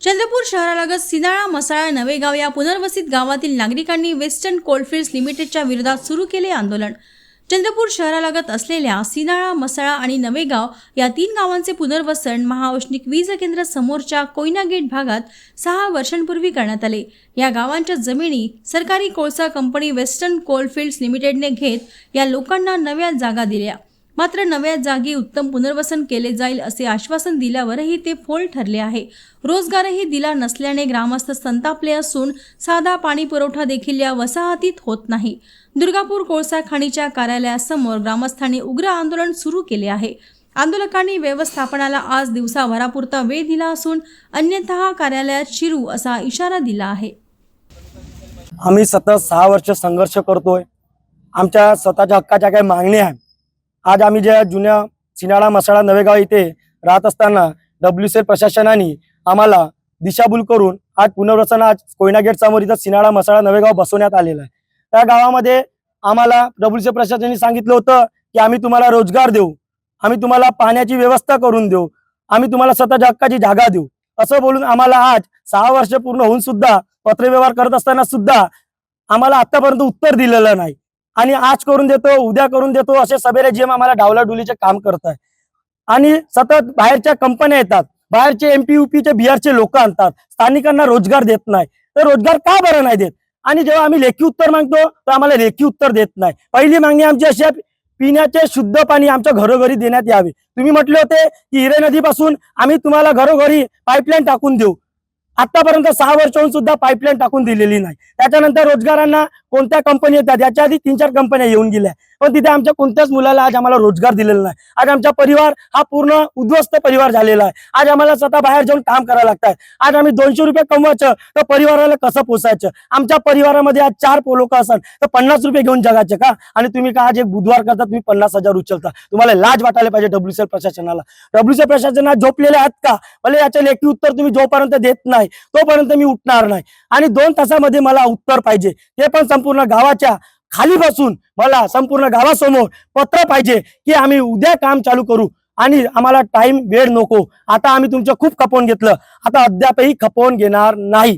चंद्रपूर शहरालगत सिनाळा मसाळा नवेगाव या पुनर्वसित गावातील नागरिकांनी वेस्टर्न कोल्डफिल्ड्स लिमिटेडच्या विरोधात सुरू केले आंदोलन. चंद्रपूर शहरालगत असलेल्या सिनाळा मसाळा आणि नवेगाव या तीन गावांचे पुनर्वसन महाऔष्णिक वीज केंद्र समोरच्या कोयना गेट भागात सहा वर्षांपूर्वी करण्यात आले. या गावांच्या जमिनी सरकारी कोळसा कंपनी वेस्टर्न कोलफिल्ड्स लिमिटेडने घेत या लोकांना नव्या जागा दिल्या. मात्र नव्या जागी उत्तम पुनर्वसन केले जाईल असे आश्वासन दिल्यावरही ते फोल ठरले आहे. रोजगारही दिला नसल्याने ग्रामस्थ संतापले असून साधा पाणी पुरवठा देखील या वसाहतीत होत नाही. दुर्गापूर कोळसा खाणीच्या कार्यालयासमोर ग्रामस्थांनी उग्र आंदोलन सुरू केले आहे. आंदोलकांनी व्यवस्थापनाला आज दिवसाभरापुरता वेळ दिला असून अन्यथा कार्यालयात शिरू असा इशारा दिला आहे. आम्ही सतत सहा वर्ष संघर्ष करतोय. आमच्या स्वतःच्या हक्काच्या काही मागण्या आहेत. आज आम्ही ज्या जुन्या चिनाळा मसाळा नवेगाव इथे राहत असताना डब्ल्यू सी प्रशासनाने आम्हाला दिशाभूल करून आज पुनर्वसन आज कोयना गेट समोर इथं सिनाळा मसाळा नवेगाव बसवण्यात आलेला आहे. त्या गावामध्ये आम्हाला डब्ल्यू सी प्रशासनाने सांगितलं होतं की आम्ही तुम्हाला रोजगार देऊ आम्ही तुम्हाला पाण्याची व्यवस्था करून देऊ आम्ही तुम्हाला स्वतः हक्काची जागा देऊ. असं बोलून आम्हाला आज सहा वर्ष पूर्ण होऊन सुद्धा पत्रव्यवहार करत असताना सुद्धा आम्हाला आतापर्यंत उत्तर दिलेलं नाही. आणि आज करून देतो उद्या करून देतो असे सभेरे जेम आम्हाला डावलाडुलीचे काम करत आहे आणि सतत बाहेरच्या कंपन्या येतात. बाहेरचे एमपी युपीचे बिहारचे लोक आणतात. स्थानिकांना रोजगार देत नाही. तर रोजगार का बरं नाही देत? आणि जेव्हा आम्ही लेखी उत्तर मागतो तर आम्हाला लेखी उत्तर देत नाही. पहिली मागणी आमची अशी आहे पिण्याचे शुद्ध पाणी आमच्या घरोघरी देण्यात यावे. तुम्ही म्हटले होते की हिरे नदीपासून आम्ही तुम्हाला घरोघरी पाईपलाईन टाकून देऊ. आतापर्यंत सहा वर्ष होऊन सुद्धा पाईपलाईन टाकून दिलेली नाही. त्याच्यानंतर रोजगारांना कोणत्या कंपनी येतात? याच्या आधी तीन चार कंपन्या येऊन गेल्या. पण तिथे आमच्या कोणत्याच मुलाला आज आम्हाला रोजगार दिलेला नाही. आज आमचा परिवार हा पूर्ण उद्ध्वस्त परिवार झालेला आहे. आज आम्हाला स्वतः बाहेर जाऊन काम करावं लागतात आज आम्ही दोनशे रुपये कमवायचं तर परिवाराला कसं पोसायचं? आमच्या परिवारामध्ये आज चार लोक असाल तर पन्नास रुपये घेऊन जगायचे का? आणि तुम्ही का आज एक बुधवार करता तुम्ही पन्नास हजार उचलता? तुम्हाला लाज वाटायला पाहिजे डब्ल्यू प्रशासनाला. डब्ल्यू प्रशासनात झोपलेले आहात का? भले याच्या लेखी उत्तर तुम्ही जोपर्यंत देत नाही तोपर्यंत मी उठणार नाही. आणि दोन तासामध्ये मला उत्तर पाहिजे. ते पण संपूर्ण गावाच्या खाली बसून मला संपूर्ण गावासमोर पत्र पाहिजे की आम्ही उद्या काम चालू करू. आणि आम्हाला टाइम वेळ नको. आता आम्ही तुमचं खूप खपवून घेतलं. आता अद्यापही खपवून घेणार नाही.